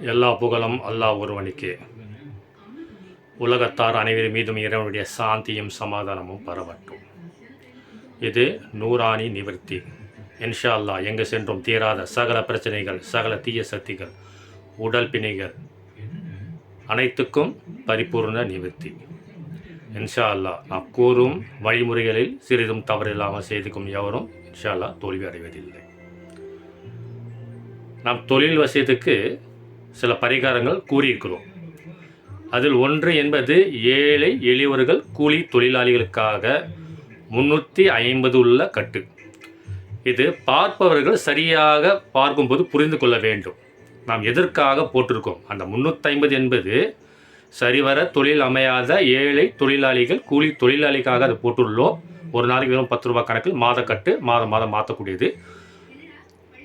எல்லா புகழும் அல்லாஹ் ஒருவனுக்கே. உலகத்தார் அனைவரும் மீதும் இறைவனுடைய சாந்தியும் சமாதானமும் பரவட்டும். இது நூறாணி நிவர்த்தி. இன்ஷா அல்லாஹ் எங்கு சென்றும் தீராத சகல பிரச்சனைகள் சகல தீய சக்திகள் உடல் பிணைகள் அனைத்துக்கும் பரிபூர்ண நிவர்த்தி. இன்ஷா அல்லாஹ் நாம் கூறும் வழிமுறைகளில் சிறிதும் தவறில்லாமல் செய்துக்கும் எவரும் இன்ஷா அல்லாஹ் தோல்வி அடைவதில்லை. நாம் தொழில் வசியத்துக்கு சில பரிகாரங்கள் கூறியிருக்கிறோம். அதில் ஒன்று என்பது ஏழை எளியவர்கள் கூலி தொழிலாளிகளுக்காக முன்னூற்றி ஐம்பது உள்ள கட்டு. இது பார்ப்பவர்கள் சரியாக பார்க்கும்போது புரிந்து கொள்ள வேண்டும். நாம் எதற்காக போட்டிருக்கோம்? அந்த முந்நூற்றி என்பது சரிவர தொழில் அமையாத ஏழை தொழிலாளிகள் கூலி தொழிலாளிக்காக அதை போட்டுள்ளோம். ஒரு நாளைக்கு வெறும் பத்து ரூபாய் கணக்கில் மாதக்கட்டு மாதம் மாதம் மாற்றக்கூடியது.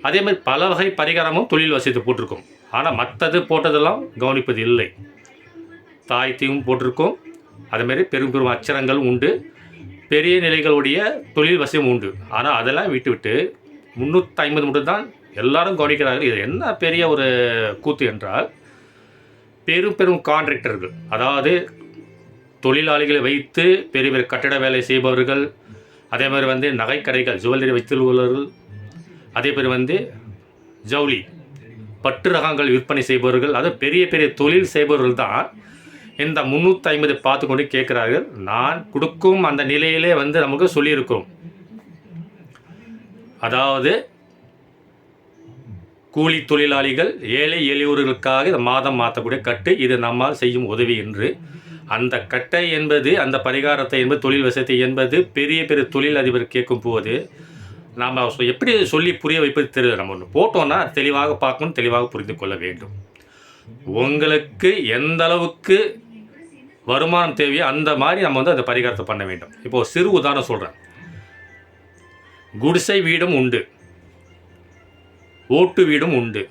அதே மாதிரி பல வகை பரிகாரமும் தொழில் வசதி போட்டிருக்கோம். ஆனால் மற்றது போட்டதெல்லாம் கவனிப்பது இல்லை. தாயத்தையும் போட்டிருக்கோம். அதேமாரி பெரும் பெரும் அச்சரங்களும் உண்டு. பெரிய நிலைகளுடைய தொழில் வசதியும் உண்டு. ஆனால் அதெல்லாம் விட்டு விட்டு முந்நூற்றி ஐம்பது மட்டும் தான் எல்லாரும் கவனிக்கிறார்கள். இது என்ன பெரிய ஒரு கூத்து என்றால் பெரும் பெரும் கான்ட்ராக்டர்கள் அதாவது தொழிலாளிகளை வைத்து பெரிய பெரிய கட்டட வேலை செய்பவர்கள் அதே மாதிரி வந்து நகைக்கடைகள் ஜுவல்லரி வைத்துள்ளவர்கள் அதே பேர் வந்து ஜவுளி. பட்டு ரகங்கள் விற்பனை செய்பவர்கள் அது பெரிய பெரிய தொழில் செய்பவர்கள் தான். இந்த முந்நூற்றி ஐம்பது பார்த்து கொண்டு கேட்குறார்கள். நான் கொடுக்கும் அந்த நிலையிலே வந்து நமக்கு சொல்லியிருக்கிறோம். அதாவது கூலி தொழிலாளிகள் ஏழை எளியவர்களுக்காக இந்த மாதம் மாற்றக்கூடிய கட்டு இது நம்மால் செய்யும் உதவி என்று. அந்த கட்டை என்பது அந்த பரிகாரத்தை என்பது தொழில் வசதி என்பது பெரிய பெரிய தொழில் அதிபர் கேட்கும் போது நாம் எப்படி சொல்லி புரிய வைப்பது தெரியல. நம்ம ஒன்று போட்டோன்னா தெளிவாக பார்க்கணும் தெளிவாக புரிந்து கொள்ள வேண்டும். உங்களுக்கு எந்த அளவுக்கு வருமானம் தேவையோ அந்த மாதிரி நம்ம வந்து அந்த பரிகாரத்தை பண்ண வேண்டும். இப்போது சிறு உதாரணம் சொல்கிறேன் குடிசை வீடும் உண்டு. ஓட்டு வீடும் உண்டு.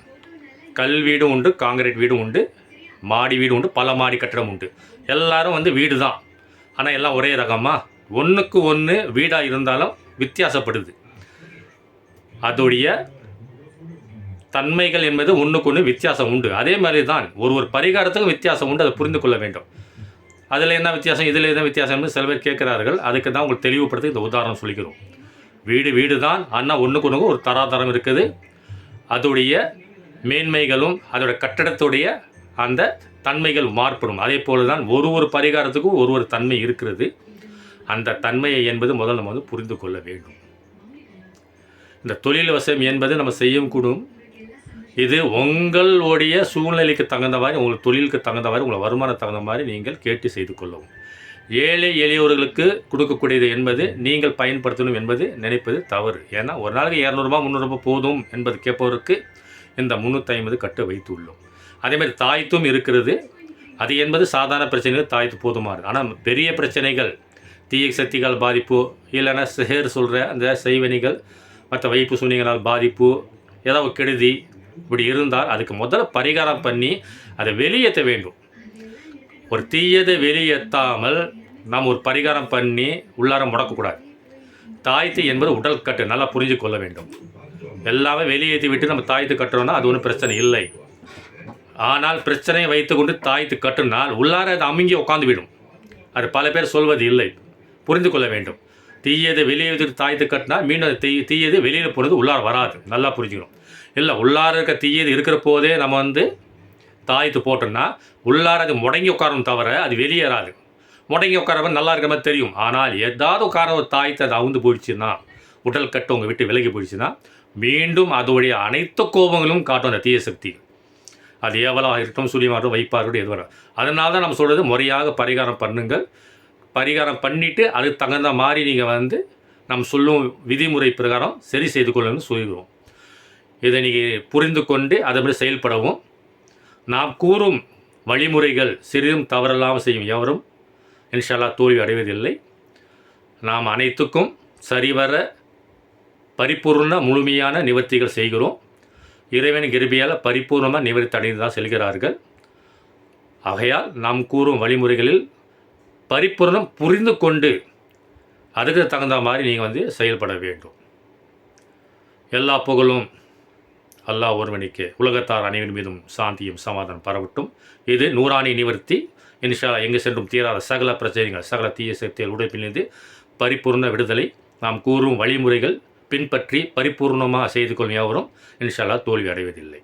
கல் வீடும் உண்டு காங்கிரீட் வீடும் உண்டு மாடி வீடு உண்டு பல மாடி கட்டடம் உண்டு. எல்லாரும் வந்து வீடு தான் ஆனால் எல்லாம் ஒரே ரகமாக ஒன்றுக்கு ஒன்று வீடாக இருந்தாலும் வித்தியாசப்படுது. அதோடைய தன்மைகள் என்பது ஒன்றுக்கு ஒன்று வித்தியாசம் உண்டு. அதே மாதிரி தான் ஒரு ஒரு பரிகாரத்துக்கும் வித்தியாசம் உண்டு அதை புரிந்து கொள்ள வேண்டும். அதில் என்ன வித்தியாசம்? இதில் என்ன வித்தியாசம் சில பேர் கேட்குறார்கள். அதுக்கு தான் உங்களுக்கு தெளிவுபடுத்தி இந்த உதாரணம் சொல்லிக்கிறோம். வீடு வீடு தான் ஆனால் ஒன்றுக்கு ஒன்று ஒரு தராதரம் இருக்குது. அதோடைய மேன்மைகளும் அதோட கட்டடத்துடைய அந்த தன்மைகள் மாறுபடும். அதே போல தான் ஒரு ஒரு பரிகாரத்துக்கும் ஒரு ஒரு தன்மை இருக்கிறது. அந்த தன்மையை என்பது முதல்ல நம்ம வந்து புரிந்து கொள்ள வேண்டும். இந்த தொழில் வசம் என்பது நம்ம செய்யும் கூடும். இது உங்களுடைய சூழ்நிலைக்கு தகுந்த மாதிரி உங்கள் தொழிலுக்கு தகுந்த மாதிரி உங்கள் வருமானம் தகுந்த மாதிரி நீங்கள் கேட்டு செய்து கொள்ளவும். ஏழை எளியவர்களுக்கு கொடுக்கக்கூடியது என்பது நீங்கள் பயன்படுத்தணும் என்பது நினைப்பது தவறு. ஏன்னா ஒரு நாளைக்கு இரநூறுபா முந்நூறுபா போதும் என்பது கேட்பவருக்கு இந்த முந்நூற்றி ஐம்பது கட்டு வைத்துள்ளோம் அதேமாதிரி தாய்த்தும் இருக்கிறது. அது என்பது சாதாரண பிரச்சனைகள் தாய்த்து போதுமானது ஆனால் பெரிய பிரச்சனைகள் தீய சக்திகள் பாதிப்பு இல்லைன்னா சேர் சொல்கிற அந்த செய்வனிகள் மற்ற வைப்பு சூனியங்களால் பாதிப்பு ஏதாவது கெடுதி இப்படி இருந்தால் அதுக்கு முதல்ல பரிகாரம் பண்ணி அதை வெளியேற்ற வேண்டும். ஒரு தீயதை வெளியேற்றாமல் நாம் ஒரு பரிகாரம் பண்ணி உள்ளார முடக்கக்கூடாது. தாய்த்து என்பது உடல் கட்டு நல்லா புரிஞ்சு கொள்ள வேண்டும். எல்லாமே வெளியேற்றி விட்டு நம்ம தாய்த்து கட்டுறோம்னா அது ஒன்றும் பிரச்சனை இல்லை. ஆனால் பிரச்சனையை வைத்துக்கொண்டு தாய்த்து கட்டுனால் உள்ளார அது அமுங்கி உட்காந்து விடும். அது பல பேர் சொல்வது இல்லை. புரிந்து கொள்ள வேண்டும். தீயதை வெளியே வச்சுட்டு தாய்த்து கட்டினா மீண்டும் அது தீ தீயது வெளியில் போகிறது உள்ளார வராது. நல்லா புரிஞ்சுக்கணும். இல்லை உள்ளார இருக்க தீயது இருக்கிற போதே நம்ம வந்து தாய்த்து போட்டோம்னா உள்ளார அது முடங்கி உட்காரணும் தவிர அது வெளியேறாது முடங்கி உட்காரவன் நல்லா இருக்கிற மாதிரி தெரியும். ஆனால் ஏதாவது உட்கார ஒரு தாய்த்து அது அவுந்து போயிடுச்சுன்னா உடல் கட்டு உங்கள் விட்டு விலகி போயிடுச்சுன்னா மீண்டும் அதோடைய அனைத்து கோபங்களும் காட்டும் அந்த தீய சக்தி. அது ஏவலாக இருக்கட்டும் சுழியமாகட்டும் வைப்பாகட்டும் எது வரும். அதனால தான் நம்ம சொல்கிறது முறையாக பரிகாரம் பண்ணுங்கள். பரிகாரம் பண்ணிவிட்டு அதுக்கு தகுந்த மாதிரி நீங்கள் வந்து நம்ம சொல்லும் விதிமுறை பிரகாரம் சரி செய்து கொள்ளணும்னு சொல்லிடுவோம். இதை நீங்கள் புரிந்து கொண்டு அதை மாதிரி செயல்படவும். நாம் கூறும் வழிமுறைகள் சிறிதும் தவறலாமல் செய்யும் எவரும் இன்ஷால்லா தோல்வி அடைவதில்லை. நாம் அனைத்துக்கும் சரிவர பரிபூர்ண முழுமையான நிவர்த்திகள் செய்கிறோம். இறைவன் கிருபியால் பரிபூர்ணமாக நிவர்த்தி அடைந்து தான் செல்கிறார்கள். ஆகையால் நாம் கூறும் வழிமுறைகளில் பரிபூர்ணம் புரிந்து கொண்டு அதுக்கு தகுந்த மாதிரி நீங்கள் வந்து செயல்பட வேண்டும். எல்லா புகழும் அல்லாஹ் ஒருவனுக்கு உலகத்தார் அனைவரின் மீதும் சாந்தியும் சமாதானம் பரவட்டும். இது நூறாணி நிவர்த்தி. இன்ஷா எங்கு சென்றும் தீராத சகல பிரச்சனைகள் சகல தீய சக்திகள் உடைப்பிலிருந்து பரிபூர்ண விடுதலை நாம் கூறும் வழிமுறைகள் பின்பற்றி பரிபூர்ணமாக செய்து கொள்ளும் எவரும் தோல்வி அடைவதில்லை.